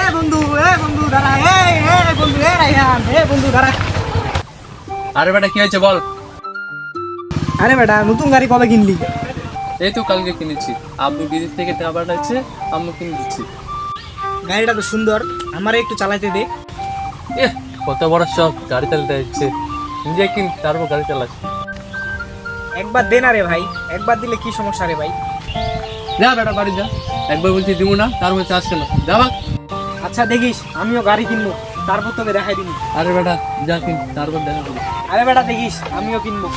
এ বন্ধু এ বন্ধু দাঁড়া এ এ বন্ধু এ রাইহান এ বন্ধু দাঁড়া। আরে বেটা কি হয়েছে বল? আরে বেটা নতুন গাড়ি কবে কিনলি? এই তো কালকে কিনেছি। আব্বু বিদেশ থেকে টাকা পাঠাচ্ছে আম্মু কিনে দিচ্ছি। গাড়িটা তো সুন্দর আমার একটু চালাতে দে। এ কত বড় শখ গাড়ি চালাতে যাচ্ছে নিজে কিন তারপর গাড়ি চালাস। একবার দে না রে ভাই একবার দিলে কি সমস্যা রে ভাই? যা বেটা বাড়ি যা। একবার বলছি দিব না তার মধ্যে চাষ কেন? যা। আচ্ছা দেখিস আমিও গাড়ি কিনবো। তারপর তোকে দেখাই দিবি। আরে বেটা যা কিন তারপর দেখা করব আরে বেটা দেখিস আমিও কিনবো।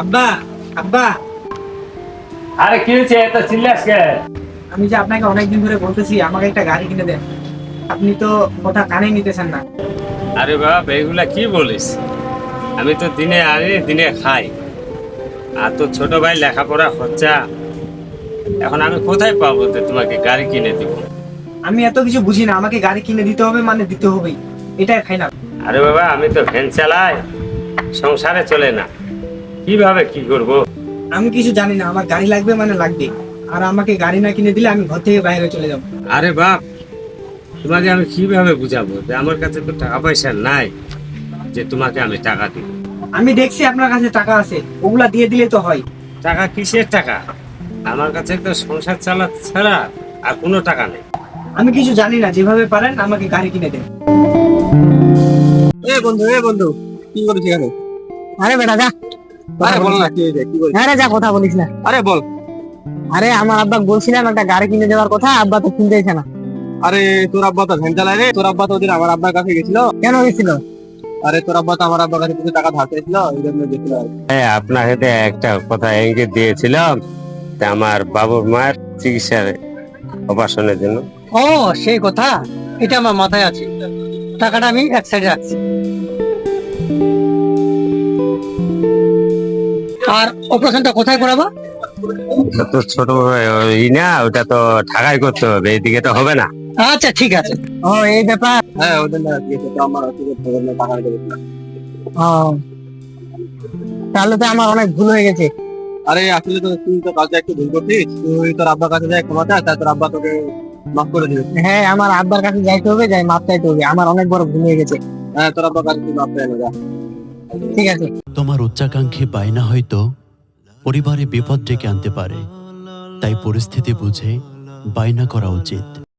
আব্বা আব্বা। আরে কি হয়েছে? এত চিল্লাস কে? আমি যে আপনাকে অনেকদিন ধরে বলতেছি আমাকে একটা গাড়ি কিনে দেন। আপনি তো কথা কানে নিতেছেন না। আরে বাপ এগুলা কি বলিস? আমি তো দিনে আনি দিনে খাই। আর তো ছোট ভাই লেখাপড়া খরচা এখন আমি কোথায় পাবো তো তোমাকে গাড়ি কিনে দিব? আমি এত কিছু বুঝি না আমাকে গাড়ি কিনে দিতে হবে মানে দিতে হবেই। এটাই খাই না। আরে বাবা আমি তো ভ্যান চালাই সংসারে চলে না। কীভাবে কি করব? আমি কিছু জানি না আমার গাড়ি লাগবে মানে লাগবে। আর আমাকে গাড়ি না কিনে দিলে আমি ঘর থেকে বাইরে চলে যাব। আরে বাপ তোমাকে আমি কীভাবে বুঝাবো যে আমার কাছে তো টাকা পয়সা নাই? যে তোমাকে আমি টাকা দিব। আমি দেখছি আপনার কাছে টাকা আছে ওগুলা দিয়ে দিলে তো হয়। টাকা কিসের টাকা? আমার কাছে তো সংসার চালা ছাড়া আর কোনো টাকা নেই। আমি কিছু জানি না যেভাবে পারেন আমাকে গাড়ি কিনে দেন। এ বন্ধু এ বন্ধু কি করেছিস এখানে? আরে বেটা যা। আরে বল না কি কি বলছিস? আরে যা কথা বলিস না। আরে বল। আরে আমার আব্বা বলছিলাম একটা গাড়ি কিনে দেওয়ার কথা আব্বা তো কিনতেছে না। আরে তোর আব্বা তো ভ্যান চালায় রে তোর আব্বা তো ওদিন আমার আব্বার কাছে গেছিল। কেন গেছিল? আরে তোর আব্বা তো আমার আব্বার কাছে কিছু টাকা ধার চাইছিল এই জন্য গেছিল। হ্যাঁ একটা কথা ইঙ্গিত দিয়েছিলাম তা আমার বাবুর মায়ের চিকিৎসার অপারেশনের জন্য। ও সেই কথা? এটা আমার মাথায় আছে। টাকাটা আমি এক সাইডে রাখছি। আর অপারেশনটা কোথায় করাবো? তো ছোট ই না ওটা তো ঢাকায় করতে হবে এইদিকে তো হবে না। আচ্ছা ঠিক আছে। ও এই ব্যাপার? হ্যাঁ ওদের না গিয়েছে তো আমার হচ্ছে যে না টাকা দিয়েছিল ও তাহলে তো আমার অনেক ভুল হয়ে গেছে। আরে আসলে তো তুই তো কাজটা একটু ভুল করছিস। তুই তোর আব্বার কাছে যাই ক্ষমা চাস তাই তোর আব্বা তোকে মাফ করে দিবে। হ্যাঁ আমার আব্বার কাছে যাইতে হবে যাই মাপ চাইতে হবে। আমার অনেক বড় ভুল হয়ে গেছে। হ্যাঁ তোর আব্বার কাছে তুই মাফ চাই না যা। ঠিক আছে। তোমার উচ্চাকাঙ্ক্ষী বায়না হয়তো পরিবারে বিপদ ডেকে আনতে পারে। তাই পরিস্থিতি বুঝে বায়না করা উচিত।